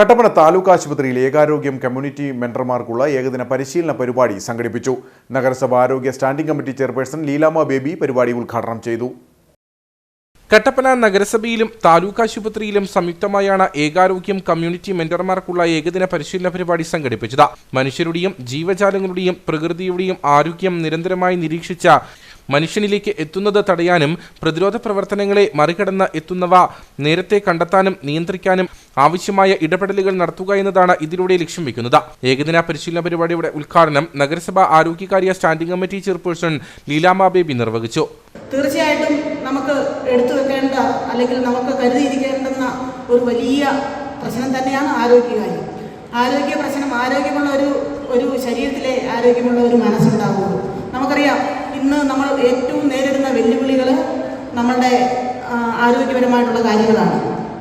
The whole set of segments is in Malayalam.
കട്ടപ്പന താലൂക്ക് ആശുപത്രിയിൽ ഏകാരോഗ്യം കമ്മ്യൂണിറ്റി മെന്റർമാർക്കുള്ള ഏകദിന പരിശീലന പരിപാടി സംഘടിപ്പിച്ചു. നഗരസഭ ആരോഗ്യ standing committee chairperson Leelama Baby പരിപാടി ഉദ്ഘാടനം ചെയ്തു. കട്ടപ്പന നഗരസഭയിലും താലൂക്ക് ആശുപത്രിയിലും സംയുക്തമായാണ് ഏകാരോഗ്യം കമ്മ്യൂണിറ്റി മെന്റർമാർക്കുള്ള ഏകദിന പരിശീലന പരിപാടി സംഘടിപ്പിച്ചത്. മനുഷ്യരുടെയും ജീവജാലങ്ങളുടെയും പ്രകൃതിയുടെയും ആരോഗ്യം നിരന്തരമായി നിരീക്ഷിച്ച മനുഷ്യനിലേക്ക് എത്തുന്നത് തടയാനും പ്രതിരോധ പ്രവർത്തനങ്ങളെ മറികടന്ന് എത്തുന്നവ നേരത്തെ കണ്ടെത്താനും നിയന്ത്രിക്കാനും ആവശ്യമായ ഇടപെടലുകൾ നടത്തുക എന്നതാണ് ഇതിലൂടെ ലക്ഷ്യം വെക്കുന്നത്. ഏകദിന പരിശീലന പരിപാടിയുടെ ഉദ്ഘാടനം നഗരസഭാ ആരോഗ്യകാര്യ standing committee chairperson Leelama Baby നിർവഹിച്ചു. തീർച്ചയായിട്ടും നമുക്ക് എടുത്തു വെക്കേണ്ട അല്ലെങ്കിൽ നമുക്ക് കരുതിയിരിക്കേണ്ടുന്ന ഒരു വലിയ പ്രശ്നം തന്നെയാണ് ആരോഗ്യകാര്യം. ആരോഗ്യ പ്രശ്നം ആരോഗ്യമുള്ള ഒരു ഒരു ശരീരത്തിലെ ആരോഗ്യമുള്ള ഒരു മനസ്സുണ്ടാവുള്ളൂ. നമുക്കറിയാം ഇന്ന് നമ്മൾ ഏറ്റവും നേരിടുന്ന വെല്ലുവിളികൾ നമ്മളുടെ ആരോഗ്യപരമായിട്ടുള്ള കാര്യങ്ങളാണ്.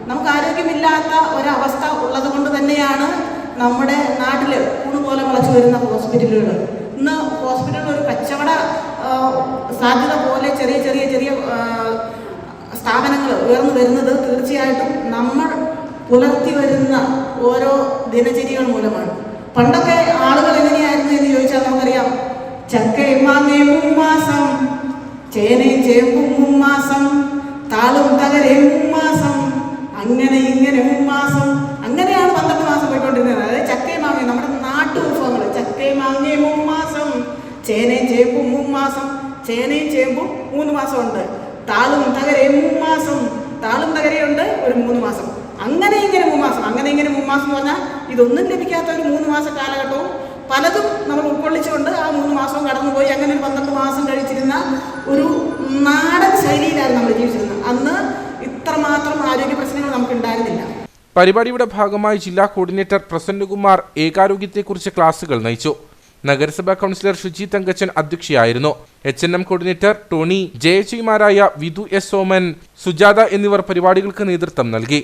നമുക്ക് ആരോഗ്യമില്ലാത്ത ഒരവസ്ഥ ഉള്ളത് കൊണ്ട് തന്നെയാണ് നമ്മുടെ നാട്ടിൽ പോലെ മുളച്ചു വരുന്ന ഹോസ്പിറ്റലുകൾ ഇന്ന് ഹോസ്പിറ്റലിൽ ഒരു കച്ചവട സാധ്യത പോലെ ചെറിയ ചെറിയ ചെറിയ സ്ഥാപനങ്ങൾ ഉയർന്നു വരുന്നത് തീർച്ചയായിട്ടും നമ്മൾ പുലർത്തി വരുന്ന ഓരോ ദിനചര്യകൾ മൂലമാണ്. പണ്ടൊക്കെ ആളുകൾ എങ്ങനെയായിരുന്നു എന്ന് ചോദിച്ചാൽ നമുക്കറിയാം ചക്കയും മാങ്ങയും മുമ്മാസം ചേനയും ചേമ്പും മുമ്മാസം താളും തകരയും മുമ്മാസം അങ്ങനെ ഇങ്ങനെ മുമ്മാസം. അങ്ങനെയാണ് പന്ത്രണ്ട് മാസം പോയിക്കൊണ്ടിരുന്നത്. അതായത് ചക്കയും മാങ്ങയും നമ്മുടെ നാട്ടു ഉത്സവങ്ങൾ ചക്കയും മാങ്ങയും മുമ്മാസം ചേനയും ചേമ്പും മുമ്മാസം ചേനയും ചേമ്പും മൂന്ന് മാസമുണ്ട്. താളും തകരയും മുമ്മാസം താളും തകരയുണ്ട് ഒരു മൂന്ന് മാസം. അങ്ങനെ ഇങ്ങനെ മൂമാസം അങ്ങനെ ഇങ്ങനെ മൂമാസം മാസം എന്ന് പറഞ്ഞാൽ ഇതൊന്നും ലഭിക്കാത്ത ഒരു മൂന്ന് മാസ കാലഘട്ടവും പലതും നമ്മൾ ഉൾക്കൊള്ളിച്ചുകൊണ്ട് ആ മൂന്ന് മാസവും കടന്നുപോയി. അങ്ങനെ ഒരു പന്ത്രണ്ട് മാസം കഴിച്ചിരുന്ന ഒരു നാടൻ ശൈലിയിലായിരുന്നു നമ്മൾ ജീവിച്ചിരുന്നത്. അന്ന് ഇത്രമാത്രം ആരോഗ്യ പ്രശ്നങ്ങൾ നമുക്ക് ഉണ്ടായിരുന്നില്ല പരിപാടിയുടെ ഭാഗമായി ജില്ലാ കോർഡിനേറ്റർ പ്രസന്നകുമാർ ഏകാരോഗ്യത്തെക്കുറിച്ച് ക്ലാസുകൾ നയിച്ചു. നഗരസഭാ councillor Shuji Thankachan അധ്യക്ഷയായിരുന്നു. H N M coordinator Tony ജയചിമാരായ Vidhu S Soman Sujatha എന്നിവർ പരിപാടികൾക്ക് നേതൃത്വം നൽകി.